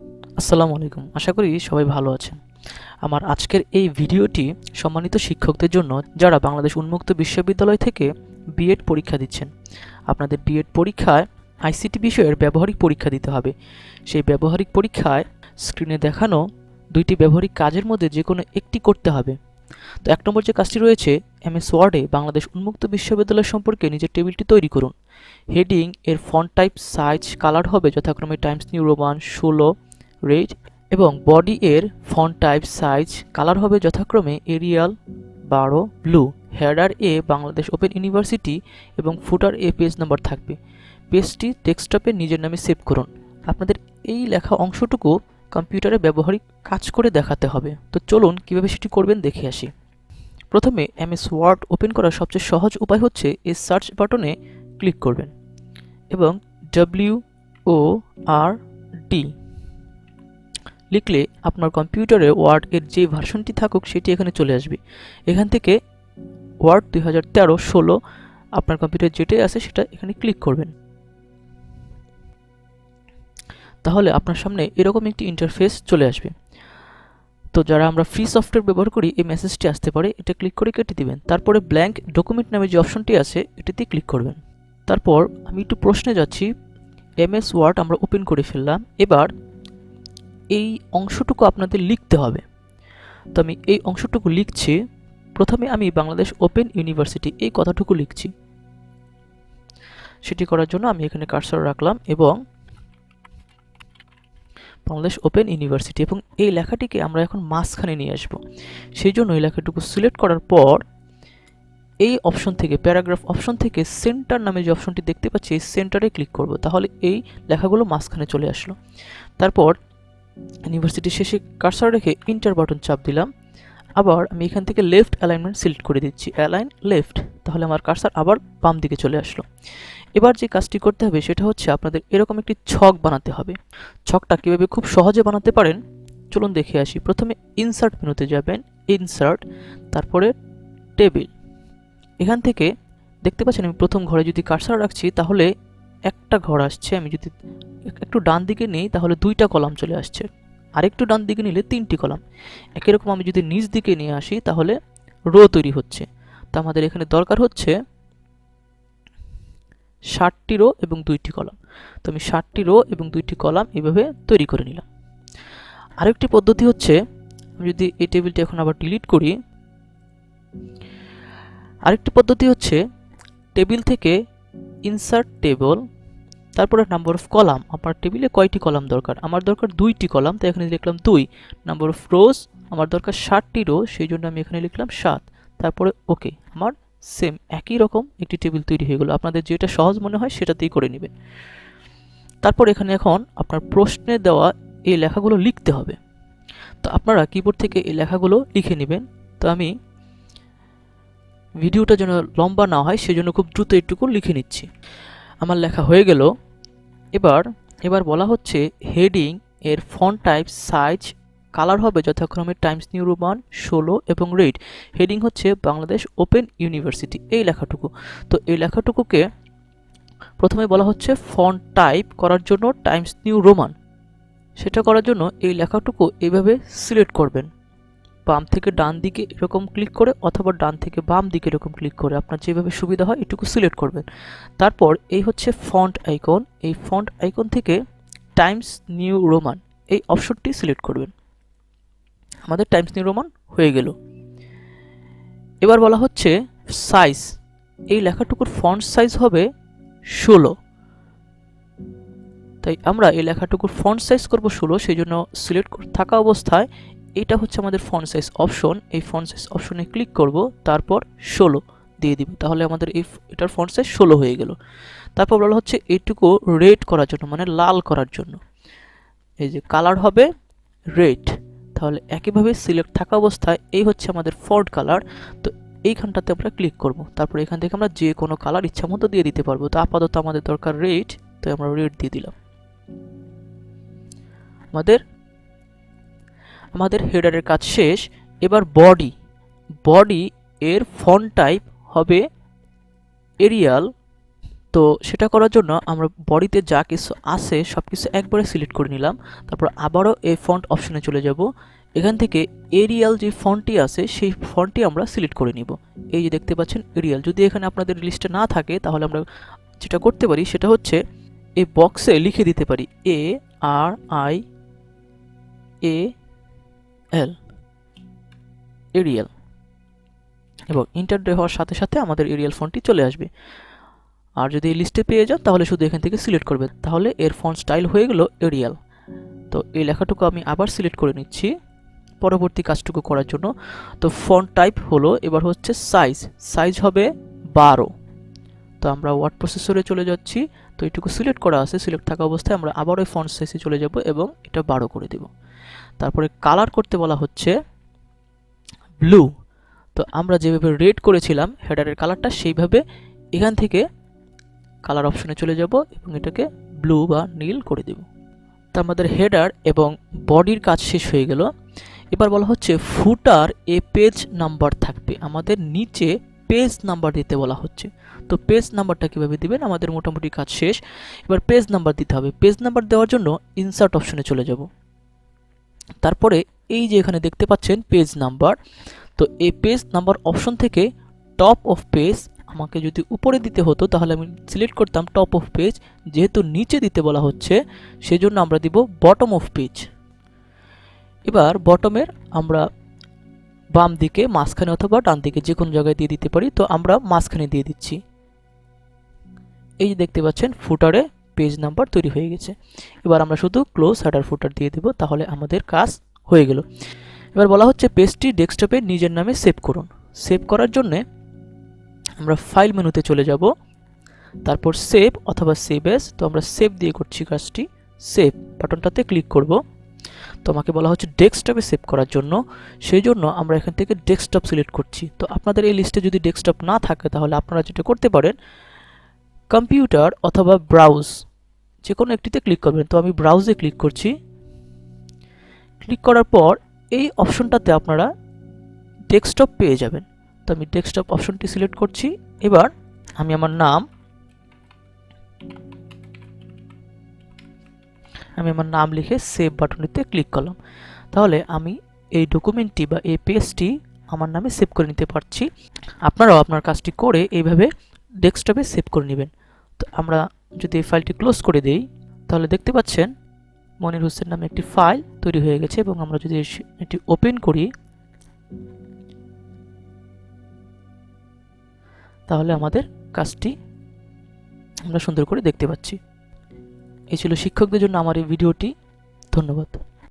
আসসালামু আলাইকুম। আশা করি সবাই ভালো আছেন। আমার আজকের এই ভিডিওটি সম্মানিত শিক্ষকদের জন্য যারা বাংলাদেশ উন্মুক্ত বিশ্ববিদ্যালয় থেকে বিএড পরীক্ষা দিচ্ছেন, আপনাদের বিএড পরীক্ষায় আইসিটি বিষয়ের ব্যবহারিক পরীক্ষা দিতে হবে। সেই ব্যবহারিক পরীক্ষায় স্ক্রিনে দেখানো দুইটি ব্যবহারিক কাজের মধ্যে যে কোনো একটি করতে হবে। তো এক নম্বর যে কাজটি রয়েছে এমএস ওয়ার্ডে বাংলাদেশ উন্মুক্ত বিশ্ববিদ্যালয় সম্পর্কে নিজের টেবিলটি তৈরি করুন। হেডিং এর ফন্ট টাইপ সাইজ কালার হবে যথাক্রমে টাইমস নিউ রোমান ষোলো রেড এবং বডি এর ফন্ট টাইপ সাইজ কালার হবে যথাক্রমে এরিয়াল বারো ব্লু হেডার এ বাংলাদেশ ওপেন ইউনিভার্সিটি এবং ফুটার এ পেজ নাম্বার থাকবে। পেজটি ডেস্কটপে নিজের নামে সেভ করুন। আপনাদের এই লেখা অংশটুকু কম্পিউটারে ব্যবহারিক কাজ করে দেখাতে হবে। তো চলুন কীভাবে সেটি করবেন দেখে আসি। প্রথমে এমএস ওয়ার্ড ওপেন করার সবচেয়ে সহজ উপায় হচ্ছে এই সার্চ বাটনে ক্লিক করবেন এবং ডব্লিউ ও আর ডি লিখলে আপনার কম্পিউটারে ওয়ার্ড এর যে ভার্সনটি থাকুক সেটি এখানে চলে আসবে। এখান থেকে ওয়ার্ড দুই হাজার তেরো ষোলো আপনার কম্পিউটার যেটাই আছে সেটা এখানে ক্লিক করবেন। তাহলে আপনার সামনে এরকম একটি ইন্টারফেস চলে আসবে। তো যারা আমরা ফ্রি সফটওয়্যার ব্যবহার করি, এই মেসেজটি আসতে পারে, এটা ক্লিক করে কেটে দিবেন। তারপরে ব্ল্যাঙ্ক ডকুমেন্ট নামে যে অপশনটি আছে, এটিতে ক্লিক করবেন। তারপর আমি একটু প্রশ্নে যাচ্ছি এমএস ওয়ার্ড আমরা ওপেন করে ফেললাম। এবার এই অংশটুকু আপনাদের লিখতে হবে। তো আমি এই অংশটুকু লিখছি। প্রথমে আমি বাংলাদেশ ওপেন ইউনিভার্সিটি এই কথাটুকু লিখছি। সেটি করার জন্য আমি এখানে কার্সর রাখলাম এবং বাংলাদেশ ওপেন ইউনিভার্সিটি এবং এই লেখাটিকে আমরা এখন মাঝখানে নিয়ে আসব। সেই জন্য এই লেখাটুকু সিলেক্ট করার পর এই অপশন থেকে প্যারাগ্রাফ অপশন থেকে সেন্টার নামে যে অপশনটি দেখতে পাচ্ছি, এই সেন্টারে ক্লিক করব। তাহলে এই লেখাগুলো মাঝখানে চলে আসলো। তারপর ইউনিভার্সিটির শেষে কার্সার রেখে ইন্টার বাটন চাপ দিলাম। আবার আমি এখান থেকে লেফট অ্যালাইনমেন্ট সিলেক্ট করে দিচ্ছি। অ্যালাইন লেফট তাহলে আমার কার্সার আবার বাম দিকে চলে আসলো। এবার যে কাজটি করতে হবে সেটা হচ্ছে আপনাদের এরকম একটি ছক বানাতে হবে। ছকটা কীভাবে খুব সহজে বানাতে পারেন? চলুন দেখে আসি। প্রথমে ইনসার্ট মেনুতে যাবেন। ইনসার্ট তারপরে টেবিল এখান থেকে দেখতে পাচ্ছেন আমি প্রথম ঘরে যদি কার্সার রাখছি, তাহলে একটা ঘর আসছে। আমি যদি একটু ডান দিকে নিই, তাহলে দুইটা কলাম চলে আসছে। আরেকটু ডান দিকে নিলে তিনটি কলাম। একই রকম আমি যদি নিচ দিকে নিয়ে আসি, তাহলে রো তৈরি হচ্ছে। তা আমাদের এখানে দরকার হচ্ছে ষাটটি রো এবং দুইটি কলাম। তো আমি ষাটটি রো এবং দুইটি কলাম এভাবে তৈরি করে নিলাম। আরেকটি পদ্ধতি হচ্ছে, আমি যদি এই টেবিলটি এখন আবার ডিলিট করি, আরেকটি পদ্ধতি হচ্ছে টেবিল থেকে ইনসার্ট টেবল তারপরে নাম্বার অফ কলাম আমার টেবিলে কয়টি কলাম দরকার? আমার দরকার দুইটি কলাম তাই এখানে লিখলাম দুই। নাম্বার অফ রোজ আমার দরকার ষাটটি রো সেই জন্য আমি এখানে লিখলাম সাত। তারপরে ওকে আমার সেম একই রকম একটি টেবিল তৈরি হয়ে গেলো। আপনাদের যেটা সহজ মনে হয় সেটাতেই করে নেবেন। তারপর এখানে এখন আপনার প্রশ্নে দেওয়া এই লেখাগুলো লিখতে হবে। তো আপনারা কিবোর্ড থেকে এই লেখাগুলো লিখে নেবেন। তো আমি ভিডিওটা যেন লম্বা না হয়, সেজন্য খুব দ্রুত একটুকু লিখে নিচ্ছি। আমার লেখা হয়ে গেল। এবার এবার বলা হচ্ছে হেডিং এর ফন্ট টাইপ সাইজ কালার হবে যথাক্রমে টাইমস নিউ রোমান ষোলো এবং রেড হেডিং হচ্ছে বাংলাদেশ ওপেন ইউনিভার্সিটি এই লেখাটুকু। তো এই লেখাটুকুকে প্রথমে বলা হচ্ছে ফন্ট টাইপ করার জন্য টাইমস নিউ রোমান সেটা করার জন্য এই লেখাটুকু এইভাবে সিলেক্ট করবেন। বাম থেকে ডান দিকে এরকম ক্লিক করে অথবা ডান থেকে বাম দিকে এরকম ক্লিক করে আপনার যেভাবে সুবিধা হয় এটুকু সিলেক্ট করবেন। তারপর এই হচ্ছে ফন্ট আইকন এই ফন্ট আইকন থেকে টাইমস নিউ রোমান এই অপশনটি সিলেক্ট করবেন। আমাদের টাইমস নিউ রোমান হয়ে গেল। এবার বলা হচ্ছে সাইজ এই লেখাটুকুর ফন্ট সাইজ হবে ষোলো। তাই আমরা এই লেখাটুকুর ফন্ট সাইজ করব ষোলো সেই জন্য সিলেক্ট থাকা অবস্থায় এটা হচ্ছে আমাদের ফন্ট সাইজ অপশন এই ফন্ট সাইজ অপশনে ক্লিক করব, তারপর ষোলো দিয়ে দিব। তাহলে আমাদের এই এটার ফন্ট সাইজ ষোলো হয়ে গেল। তারপর বলা হচ্ছে এইটুকু রেড করার জন্য মানে লাল করার জন্য। এই যে কালার হবে রেড তাহলে একইভাবে সিলেক্ট থাকা অবস্থায় এই হচ্ছে আমাদের ফন্ট কালার তো এইখানটাতে আমরা ক্লিক করব। তারপর এখান থেকে আমরা যে কোনো কালার ইচ্ছা মতো দিয়ে দিতে পারব। তো আপাতত আমাদের দরকার রেড তো আমরা রেড দিয়ে দিলাম। আমাদের আমাদের হেডারের কাজ শেষ। এবার বডি বডি এর ফন্ট টাইপ হবে এরিয়াল তো সেটা করার জন্য আমরা বডিতে যা কিছু আছে সব কিছু একবারে সিলেক্ট করে নিলাম। তারপর আবারও এই ফন্ট অপশনে চলে যাব। এখান থেকে এরিয়াল যে ফন্টটি আছে, সেই ফন্টটি আমরা সিলেক্ট করে নিব। এই যে দেখতে পাচ্ছেন এরিয়াল যদি এখানে আপনাদের লিস্টে না থাকে, তাহলে আমরা যেটা করতে পারি, সেটা হচ্ছে এই বক্সে লিখে দিতে পারি A R I A L Arial এবং ইন্টার হওয়ার সাথে সাথে আমাদের এরিয়াল ফন্টটি চলে আসবে। আর যদি লিস্টে পেয়ে যান, তাহলে শুধু এখান থেকে সিলেক্ট করবেন। তাহলে এর ফন্ট স্টাইল হয়ে গেল এরিয়াল তো এই লেখাটুকু আমি আবার সিলেক্ট করে নিচ্ছি পরবর্তী কাজটুকু করার জন্য। তো ফন্ট টাইপ হলো, এবার হচ্ছে সাইজ সাইজ হবে বারো। তো আমরা ওয়ার্ড প্রসেসরে চলে যাচ্ছি। তো এইটুকু সিলেক্ট করা আছে, সিলেক্ট থাকা অবস্থায় আমরা আবার ওই ফন্ট সাইজে চলে যাব এবং এটা বারো করে দেব। তারপরে কালার করতে বলা হচ্ছে ব্লু তো আমরা যেভাবে রেড করেছিলাম হেডারের কালারটা সেইভাবে এখান থেকে কালার অপশনে চলে যাব এবং এটাকে ব্লু বা নীল করে দেব। তো আমাদের হেডার এবং বডির কাজ শেষ হয়ে গেল। এবার বলা হচ্ছে ফুটার এ পেজ নাম্বার থাকবে। আমাদের নিচে পেজ নাম্বার দিতে বলা হচ্ছে। তো পেজ নাম্বারটা কীভাবে দিবেন? আমাদের মোটামুটি কাজ শেষ। এবার পেজ নাম্বার দিতে হবে। পেজ নাম্বার দেওয়ার জন্য ইনসার্ট অপশনে চলে যাব। তারপরে এই যে এখানে দেখতে পাচ্ছেন পেজ নাম্বার তো এই পেজ নাম্বার অপশন থেকে টপ অফ পেজ আমাকে যদি উপরে দিতে হতো, তাহলে আমি সিলেক্ট করতাম টপ অফ পেজ যেহেতু নিচে দিতে বলা হচ্ছে, সেজন্য আমরা দিব বটম অফ পেজ এবার বটমের আমরা বাম দিকে মাঝখানে অথবা ডান দিকে যে কোনো জায়গায় দিয়ে দিতে পারি। তো আমরা মাঝখানে দিয়ে দিচ্ছি। এই যে দেখতে পাচ্ছেন ফুটারে পেজ নাম্বার তৈরি হয়ে গেছে। এবার আমরা শুধু ক্লোজ হেডার ফুটার দিয়ে দেব, তাহলে আমাদের কাজ হয়ে গেল। এবার বলা হচ্ছে পেজটি ডেস্কটপে নিজের নামে সেভ করুন। সেভ করার জন্যে আমরা ফাইল মেনুতে চলে যাব, তারপর সেভ অথবা সেভ এস তো আমরা সেভ দিয়ে করছি কাজটি। সেভ বাটনটাতে ক্লিক করব। তো আমাকে বলা হচ্ছে ডেস্কটপে সেভ করার জন্য। সেই জন্য আমরা এখান থেকে ডেস্কটপ সিলেক্ট করছি। তো আপনাদের এই লিস্টে যদি ডেস্কটপ না থাকে, তাহলে আপনারা যেটা করতে পারেন কম্পিউটার অথবা ব্রাউজ যে কোনো একটিতে ক্লিক করবেন। তো আমি ব্রাউজে ক্লিক করছি। ক্লিক করার পর এই অপশনটাতে আপনারা ডেস্কটপ পেয়ে যাবেন। তো আমি ডেস্কটপ অপশনটি সিলেক্ট করছি। এবার আমি আমার নাম, আমি আমার নাম লিখে সেভ বাটনটিতে ক্লিক করলাম। তাহলে আমি এই ডকুমেন্টটি বা এই পেজটি আমার নামে সেভ করে নিতে পারছি। আপনারাও আপনার কাজটি করে এইভাবে ডেস্কটপে সেভ করে নেবেন। তো আমরা যদি এই ফাইলটি ক্লোজ করে দেই, তাহলে দেখতে পাচ্ছেন মনির হোসেন নামে একটি ফাইল তৈরি হয়ে গেছে এবং আমরা যদি এটি ওপেন করি, তাহলে আমাদের কাজটি আমরা সুন্দর করে দেখতে পাচ্ছি। এই ছিল শিক্ষকদের জন্য আমার এই ভিডিওটি। ধন্যবাদ।